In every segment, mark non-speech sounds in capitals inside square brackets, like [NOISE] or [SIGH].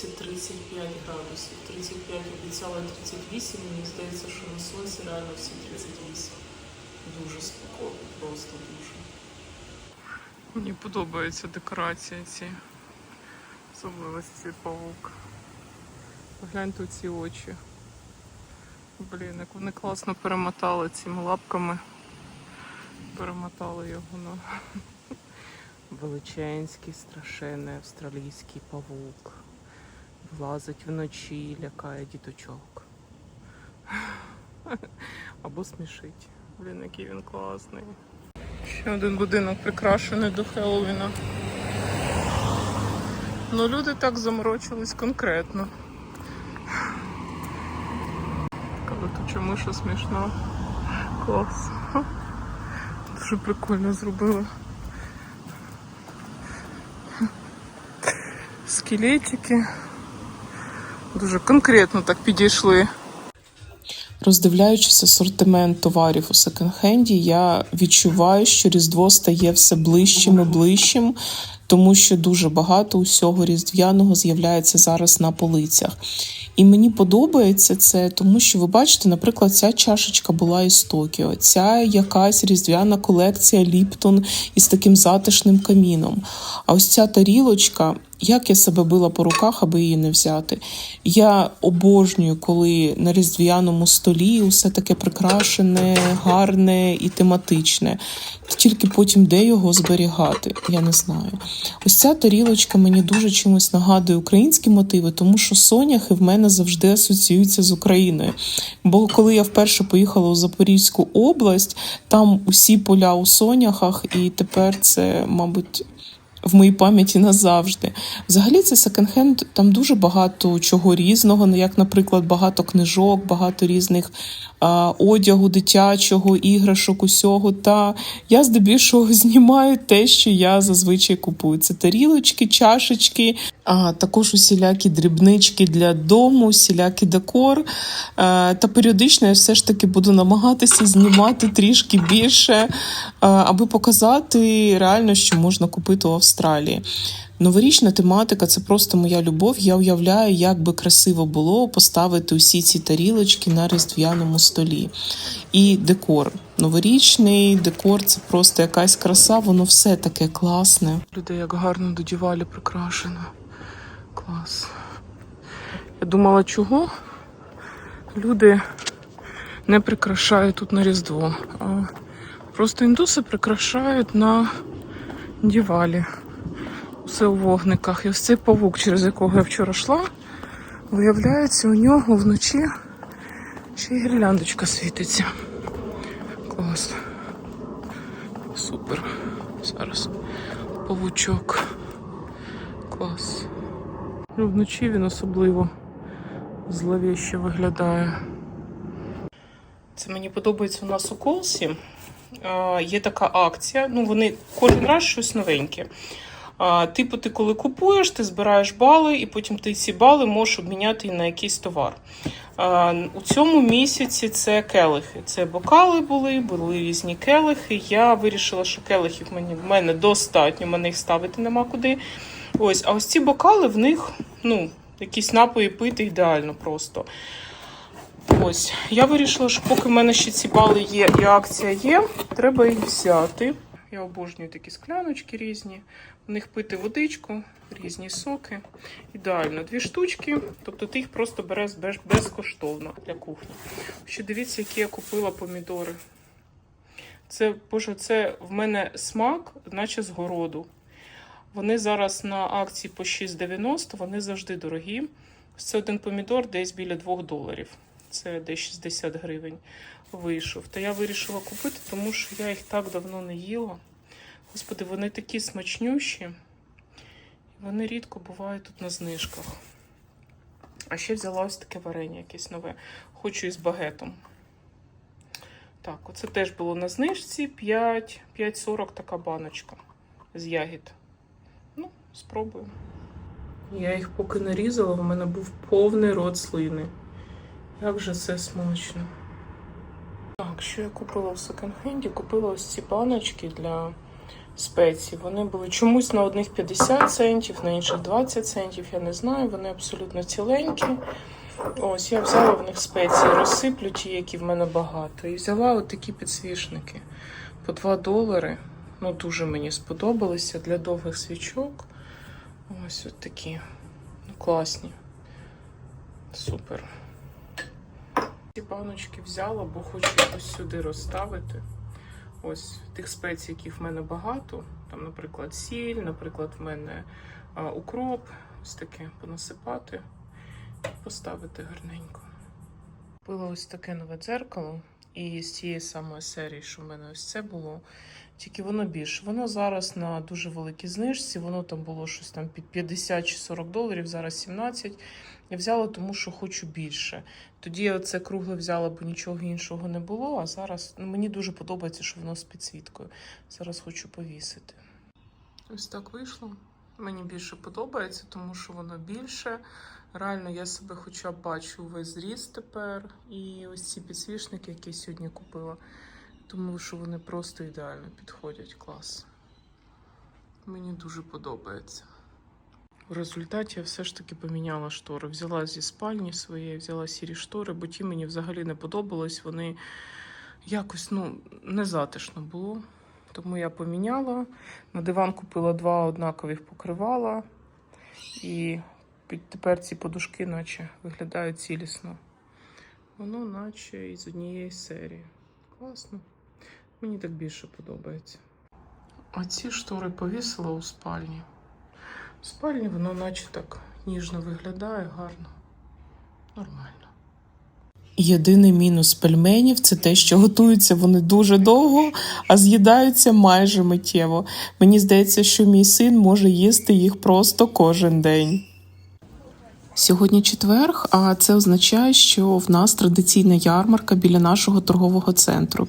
Сьогодні в нас на вулиці 35 градусів. 35 обіцяли 38. Мені здається, що на сонці реально всі 38. Дуже спекотно, просто дуже. Мені подобається декорація ці. Особливо цей павук. Гляньте ці очі. Блін, як вони класно перемотали цими лапками. Перемотали його на [LAUGHS] величенський, страшенний австралійський павук. Влазить вночі, лякає діточок. [LAUGHS] Або смішить. Блін, який він класний. Ще один будинок прикрашений до Хеллоуіна. Ну, люди так заморочились конкретно. Коли тут чому що смішно. Клас. Дуже прикольно зробили. Скелетики. Дуже конкретно так підійшли. Роздивляючись асортимент товарів у секонд-хенді, я відчуваю, що Різдво стає все ближчим і ближчим, тому що дуже багато усього різдвяного з'являється зараз на полицях. І мені подобається це, тому що ви бачите, наприклад, ця чашечка була із Токіо, ця якась різдвяна колекція Ліптон із таким затишним каміном. А ось ця тарілочка, як я себе била по руках, аби її не взяти. Я обожнюю, коли на різдвяному столі усе таке прикрашене, гарне і тематичне. Тільки потім де його зберігати, я не знаю. Ось ця тарілочка мені дуже чимось нагадує українські мотиви, тому що соняхи в мене завжди асоціюються з Україною. Бо коли я вперше поїхала у Запорізьку область, там усі поля у соняхах, і тепер це, мабуть. В моїй пам'яті назавжди. Взагалі, це секонд-хенд, там дуже багато чого різного, ну, як, наприклад, багато книжок, багато різних а, одягу, дитячого, іграшок, усього. Та я здебільшого [LAUGHS] знімаю те, що я зазвичай купую. Це тарілочки, чашечки, а також усілякі дрібнички для дому, усілякі декор. А, та періодично я все ж таки буду намагатися знімати трішки більше, а, аби показати реально, що можна купити Австралії. Новорічна тематика це просто моя любов. Я уявляю, як би красиво було поставити усі ці тарілочки на різдвяному столі. І декор. Новорічний декор це просто якась краса, воно все таке класне. Люди як гарно до дівалі прикрашено. Клас. Я думала, чого люди не прикрашають тут на Різдво. А просто індуси прикрашають на дівалі. Все у вогниках. І ось цей павук, через якого я вчора йшла, виявляється, у нього вночі ще й гірляндочка світиться. Клас. Супер. Зараз павучок. Клас. Ну, вночі він особливо зловіще виглядає. Це мені подобається у нас у Колсі. Е, Є така акція. Ну, вони кожен раз щось новеньке. Типу, ти коли купуєш, ти збираєш бали, і потім ти ці бали можеш обміняти на якийсь товар. У цьому місяці це келихи. Це бокали були, були різні келихи. Я вирішила, що келихів мені в мене достатньо, мене їх ставити нема куди. Ось, а ось ці бокали в них, ну, якісь напої пити ідеально просто. Ось, я вирішила, що поки в мене ще ці бали є і акція є, треба їх взяти. Я обожнюю такі скляночки різні. В них пити водичку, різні соки. Ідеально, дві штучки. Тобто ти їх просто береш безкоштовно для кухні. Ще дивіться, які я купила помідори. Це, боже, це в мене смак, наче з городу. Вони зараз на акції по 6,90, вони завжди дорогі. Це один помідор десь біля 2 доларів. Це десь 60 гривень вийшов. Та я вирішила купити, тому що я їх так давно не їла. Господи, вони такі смачнющі. Вони рідко бувають тут на знижках. А ще взяла ось таке варення якесь нове. Хочу із багетом. Так, оце теж було на знижці 5,40 така баночка з ягід. Ну, спробую. Я їх поки нарізала, в мене був повний рот слини. Як же це смачно. Так, що я купила в секонд-хенді? Купила ось ці баночки для спеції. Вони були чомусь на одних 50 центів, на інших 20 центів. Я не знаю, вони абсолютно ціленькі. Ось я взяла в них спеції, розсиплю ті, які в мене багато. І взяла от такі підсвічники по 2 долари. Ну, дуже мені сподобалися для довгих свічок. Ось от такі. Ну, класні. Супер. Ці баночки взяла, бо хочу якось сюди розставити. Ось тих спецій, яких в мене багато. Там, наприклад, сіль, наприклад, в мене а, укроп. Ось таке понасипати і поставити гарненько. Купила ось таке нове дзеркало. І з цієї самої серії, що в мене ось це було, тільки воно більше. Воно зараз на дуже великій знижці, воно там було щось там під 50 чи 40 доларів, зараз 17. Я взяла, тому що хочу більше. Тоді я це кругле взяла, бо нічого іншого не було. А зараз ну, мені дуже подобається, що воно з підсвіткою. Зараз хочу повісити. Ось так вийшло. Мені більше подобається, тому що воно більше. Реально, я себе хоча б бачу весь зріст тепер. І ось ці підсвічники, які я сьогодні купила, тому що вони просто ідеально підходять. Клас. Мені дуже подобається. В результаті я все ж таки поміняла штори. Взяла зі спальні своєї, взяла сірі штори, бо ті мені взагалі не подобались. Вони якось ну, незатишно було. Тому я поміняла. На диван купила два однакових покривала. І тепер ці подушки, наче виглядають цілісно. Воно, наче із однієї серії. Класно. Мені так більше подобається. Оці штори повісила у спальні. В спальні воно наче так ніжно виглядає, гарно. Нормально. Єдиний мінус пельменів це те, що готуються вони дуже довго, а з'їдаються майже миттєво. Мені здається, що мій син може їсти їх просто кожен день. Сьогодні четверг, а це означає, що в нас традиційна ярмарка біля нашого торгового центру.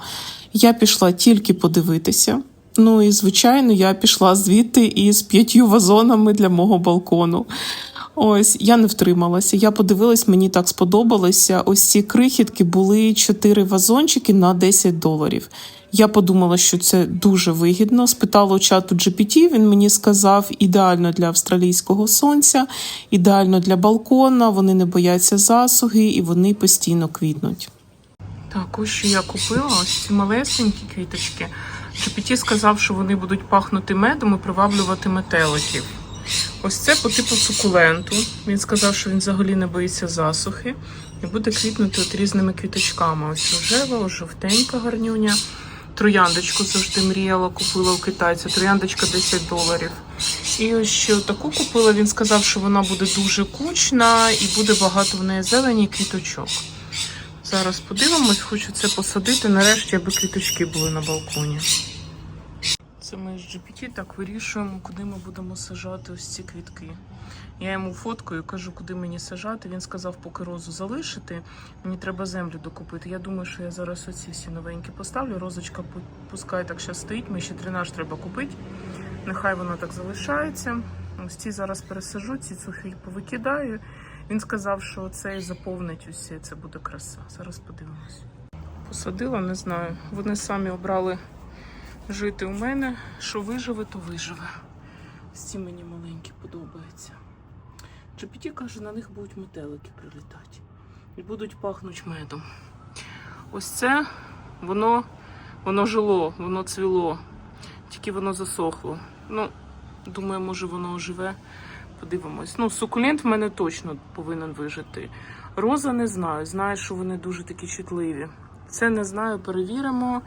Я пішла тільки подивитися. Ну і звичайно, я пішла звідти із п'ятью вазонами для мого балкону. Ось я не втрималася. Я подивилась, мені так сподобалося. Ось ці крихітки були чотири вазончики на 10 доларів. Я подумала, що це дуже вигідно. Спитала у чату GPT, Він мені сказав ідеально для австралійського сонця, ідеально для балкона. Вони не бояться засуги і вони постійно квітнуть. Так, ось що я купила ось ці малесенькі квіточки. GPT сказав, що вони будуть пахнути медом і приваблювати метеликів. Ось це по типу сукуленту. Він сказав, що він взагалі не боїться засухи і буде квітнути от різними квіточками. Ось рожева, жовтенька гарнюня. Трояндочку завжди мріяла, купила у китайця. Трояндочка 10 доларів. І ось ще таку купила. Він сказав, що вона буде дуже кучна і буде багато в неї зелені квіточок. Зараз подивимось, хочу це посадити. Нарешті, аби квіточки були на балконі. Це ми з GPT так вирішуємо, куди ми будемо сажати ось ці квітки. Я йому фоткаю, кажу, куди мені сажати. Він сказав, поки розу залишити. Мені треба землю докупити. Я думаю, що я зараз оці всі новенькі поставлю. Розочка пускай так ще стоїть. Мені ще дренаж треба купити. Нехай воно так залишається. Ось ці зараз пересажу, ці цухи повикидаю. Він сказав, що це і заповнить усе, це буде краса. Зараз подивимось. Посадила, не знаю. Вони самі обрали жити у мене. Що виживе, то виживе. Ці мені маленькі подобаються. GPT каже, на них будуть метелики прилітати. І будуть пахнути медом. Ось це воно, воно жило, воно цвіло. Тільки воно засохло. Ну, думаю, може воно оживе. Подивимось. Ну, сукулент в мене точно повинен вижити. Роза не знаю. Знаю, що вони дуже такі чутливі. Це не знаю, перевіримо.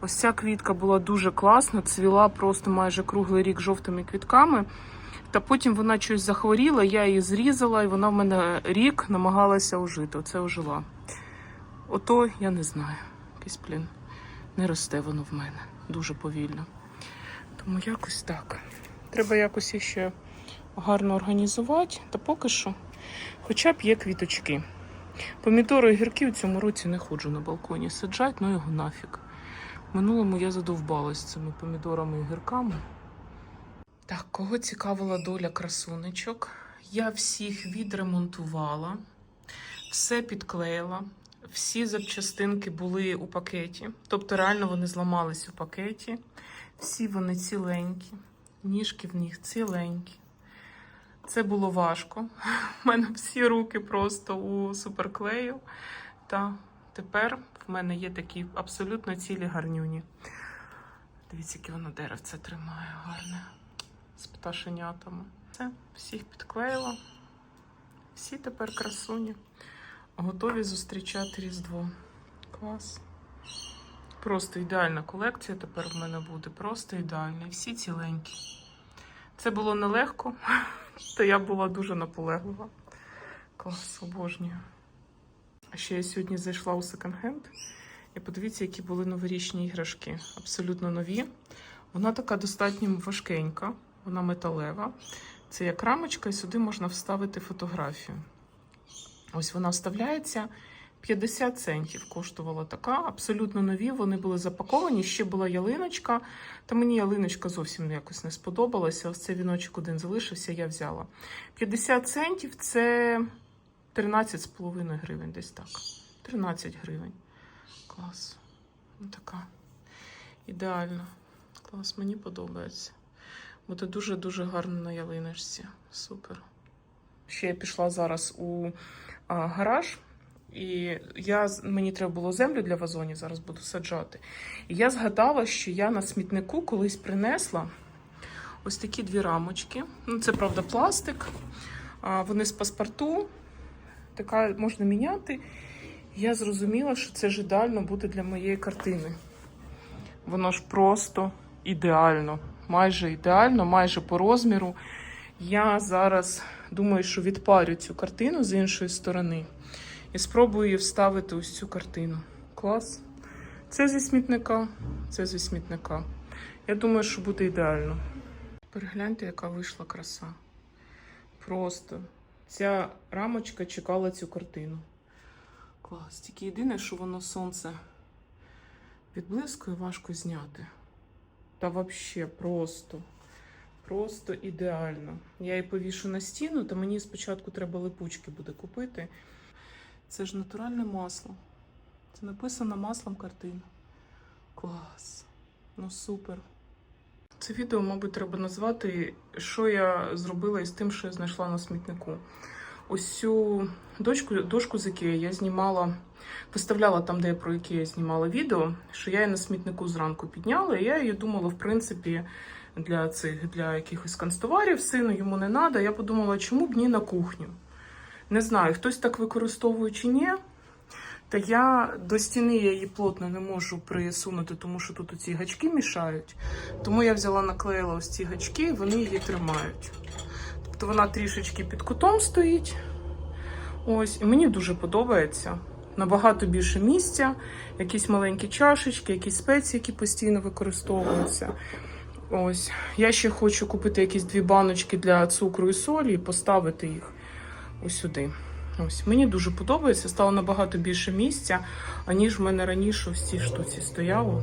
Ось ця квітка була дуже класна, цвіла просто майже круглий рік жовтими квітками. Та потім вона щось захворіла, я її зрізала, і вона в мене рік намагалася ожити. Оце ожила. Ото я не знаю. Якийсь плін. Не росте воно в мене дуже повільно. Тому якось так. Треба якось іще гарно організувати. Та поки що, хоча б є квіточки. Помідори і гірки в цьому році не ходжу на балконі саджать, ну його нафіг. Минулому я задовбалась цими помідорами і гірками. Так, кого цікавила доля красунечок? Я всіх відремонтувала, все підклеїла, всі запчастинки були у пакеті. Тобто, реально вони зламались у пакеті. Всі вони ціленькі, ніжки в них ціленькі. Це було важко. У мене всі руки просто у суперклею. Та тепер в мене є такі абсолютно цілі гарнюні. Дивіться, яке воно деревце тримає гарне. З пташенятами. Все, всіх підклеїла. Всі тепер красуні. Готові зустрічати Різдво. Клас. Просто ідеальна колекція тепер в мене буде. Просто ідеальна. Всі ціленькі. Це було нелегко, то я була дуже наполеглива. Клас, обожнюю. А ще я сьогодні зайшла у секонд-хенд. І подивіться, які були новорічні іграшки. Абсолютно нові. Вона така достатньо важкенька, вона металева. Це як рамочка, і сюди можна вставити фотографію. Ось вона вставляється. 50 центів коштувала така, абсолютно нові. Вони були запаковані. Ще була ялиночка. Та мені ялиночка зовсім якось не сподобалася. Ось цей віночок один залишився, я взяла. 50 центів це 13,5 гривень, десь так. 13 гривень. Клас. Ну, така ідеальна. Клас, мені подобається. Буде дуже-дуже гарно на ялиночці. Супер. Ще я пішла зараз у а, гараж. І я, мені треба було землю для вазонів, зараз буду саджати. І я згадала, що я на смітнику колись принесла ось такі дві рамочки. Ну, це правда пластик. А, вони з паспорту. Така можна міняти. Я зрозуміла, що це ж ідеально буде для моєї картини. Воно ж просто ідеально. Майже ідеально, майже по розміру. Я зараз думаю, що відпарю цю картину з іншої сторони і спробую її вставити ось цю картину. Клас. Це зі смітника, це зі смітника. Я думаю, що буде ідеально. Перегляньте, яка вийшла краса. Просто ця рамочка чекала цю картину. Клас. Тільки єдине, що воно сонце відблискує, важко зняти. Та взагалі просто. Просто ідеально. Я її повішу на стіну, то мені спочатку треба липучки буде купити. Це ж натуральне масло. Це написано маслом картина. Клас. Ну супер. Це відео, мабуть, треба назвати, що я зробила із тим, що я знайшла на смітнику. Ось цю дошку, дошку з Ікеї я знімала, виставляла там, де я про Ікею знімала відео, що я її на смітнику зранку підняла, і я її думала, в принципі, для цих для якихось канцтоварів сину йому не треба. Я подумала, чому б ні на кухню. Не знаю, хтось так використовує чи ні. Та я до стіни я її плотно не можу присунути, тому що тут ці гачки мішають. Тому я взяла, наклеїла ось ці гачки, і вони її тримають. Тобто вона трішечки під кутом стоїть. Ось, і мені дуже подобається. Набагато більше місця, якісь маленькі чашечки, якісь спеції, які постійно використовуються. Ось. Я ще хочу купити якісь дві баночки для цукру і солі і поставити їх ось. Ось мені дуже подобається, стало набагато більше місця, аніж в мене раніше ось ці штуці стояло.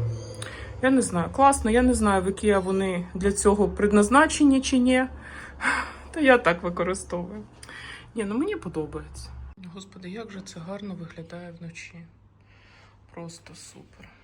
Я не знаю, класно, я не знаю, в які вони для цього предназначені чи ні. Та я так використовую. Ні, ну мені подобається. Господи, як же це гарно виглядає вночі. Просто супер.